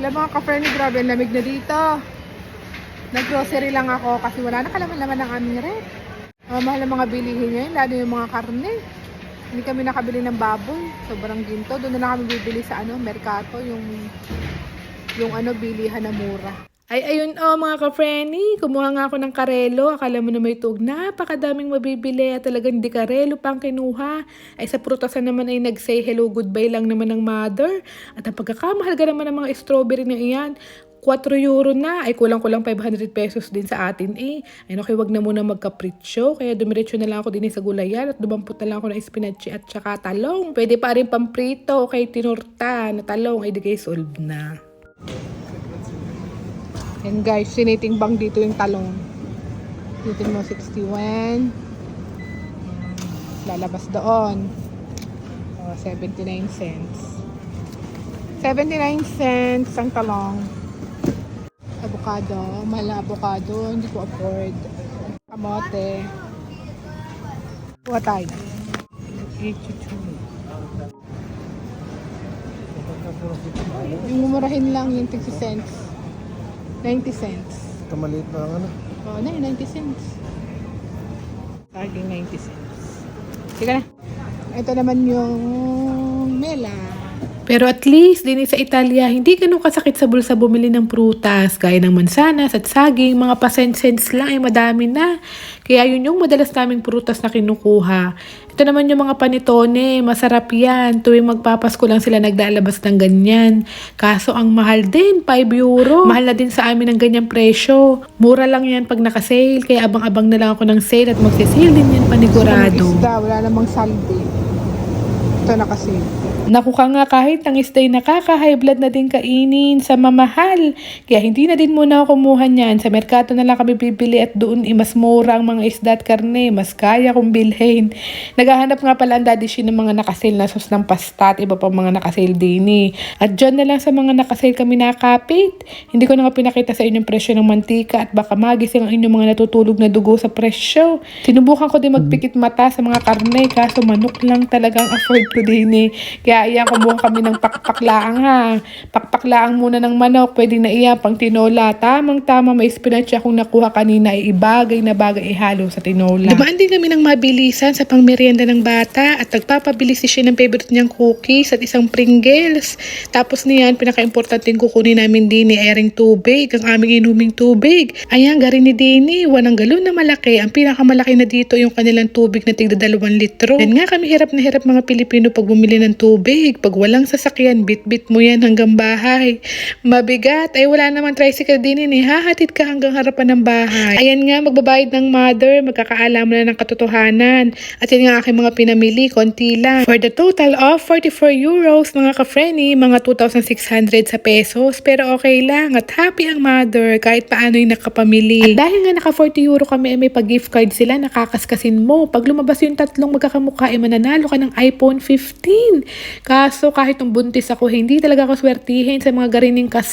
Alam mga ka-friendly, grabe ang lamig na dito. Nag-grocery lang ako kasi wala na kalaman-laman ng aming rep. Ang mahal ng mga bilihin ngayon, lalo yung mga karne. Hindi kami nakabili ng baboy. Sobrang ginto. Doon na lang kami bibili sa ano, Mercato, yung yung ano, bilihan na mura. Ay, ayun oh, mga ka-frenny. Kumuha nga ako ng karelo. Akala mo na may tug. Napakadaming mabibili at talagang di karelo pang kinuha. Ay, sa prutasan naman ay nag-say hello, goodbye lang naman ng mother. At ang pagkakamahal ka naman ng mga strawberry na iyan. 4 euro na, ay kulang-kulang 500 pesos din sa atin eh. Ay okay, wag na muna magkapritsyo. Kaya dumiretso na lang ako din sa gulayan at dumampot na lang ako ng spinach at saka talong. Pwede pa rin pamprito kay tinurta na talong. Ay di guys, solve na. And guys, sinitimbang dito yung talong. Dito mo 61. Lalabas doon. Oh, 79 cents. 79 cents ang talong. Avocado. Mahal na avocado. Hindi ko afford. Kamote. Kuha tayo. 82. Yung mumurahin lang yung 60 cents. 90 cents. Ito maliit na ang ano. Oo na, 90 cents. Saging 90 cents. Sige na. Ito naman yung mela. Pero at least, din sa Italia, hindi ganun kasakit sa bulsa bumili ng prutas, gaya ng mansanas at saging, mga pasensens lang ay madami na. Kaya yun yung madalas naming prutas na kinukuha. Ito naman yung mga panitone, masarap yan. Tuwing magpapasko lang sila naglalabas ng ganyan. Kaso ang mahal din, 5 euro. Mahal na din sa amin ang ganyang presyo. Mura lang yan pag nakasale, kaya abang-abang na lang ako ng sale at magsisale din yan panigurado. Isda, wala namang saldi. Ito nakasale. Naku ka nga kahit ang isday nakaka-high blood na din kainin sa mamahal. Kaya hindi na din muna ako kumuha niyan. Sa merkato na lang kami bibili at doon i mas mura ang mga isda at karne. Mas kaya kong bilhin. Naghahanap nga pala ang daddy ng mga nakasale na sos ng pasta at iba pang mga nakasale din eh. At dyan na lang sa mga nakasale kami nakapit. Hindi ko na nga pinakita sa inyong presyo ng mantika at baka magising ang inyong mga natutulog na dugo sa presyo. Sinubukan ko din magpikit mata sa mga karne kaso manok lang talagang afford ko din eh. Kaya iyan kumuha kami ng pakpaklaang ha. Pakpaklaang muna ng manok, pwede na iyan pang tinola. Tamang-tama may spinach akong nakuha kanina ay ibagay na bagay ihalo sa tinola. Dumaan din kami ng mabilisan sa pangmerienda ng bata at nagpapabili si siya ng favorite niyang cookies at isang Pringles. Tapos niyan, pinaka-importanting kukunin namin din ni Ering tubig, ang aming inuming tubig. Ayan, gari ni Dini, wanang galon na malaki. Ang pinakamalaki na dito yung kanilang tubig na tigda dalawang litro. Yan nga kami hirap na hirap mga Pilipino pag bumili ng tubig. Pag walang sasakyan, bit-bit mo yan hanggang bahay. Mabigat, ay wala namang tricycle din ni hahatid ka hanggang harapan ng bahay. Ayan nga, magbabayad ng mother, magkakaalam na ng katotohanan. At yan nga aking mga pinamili, konti lang. For the total of 44 euros, mga ka-frenny, mga 2,600 sa pesos. Pero okay lang at happy ang mother kahit paano yung nakapamili. At dahil nga naka 40 euro kami ay may pag-gift card sila, nakakaskasin mo. Pag lumabas yung tatlong magkakamukha, ay mananalo ka ng iPhone 15. Kaso kahit nung buntis ako, hindi talaga ako swertihin sa mga garining kas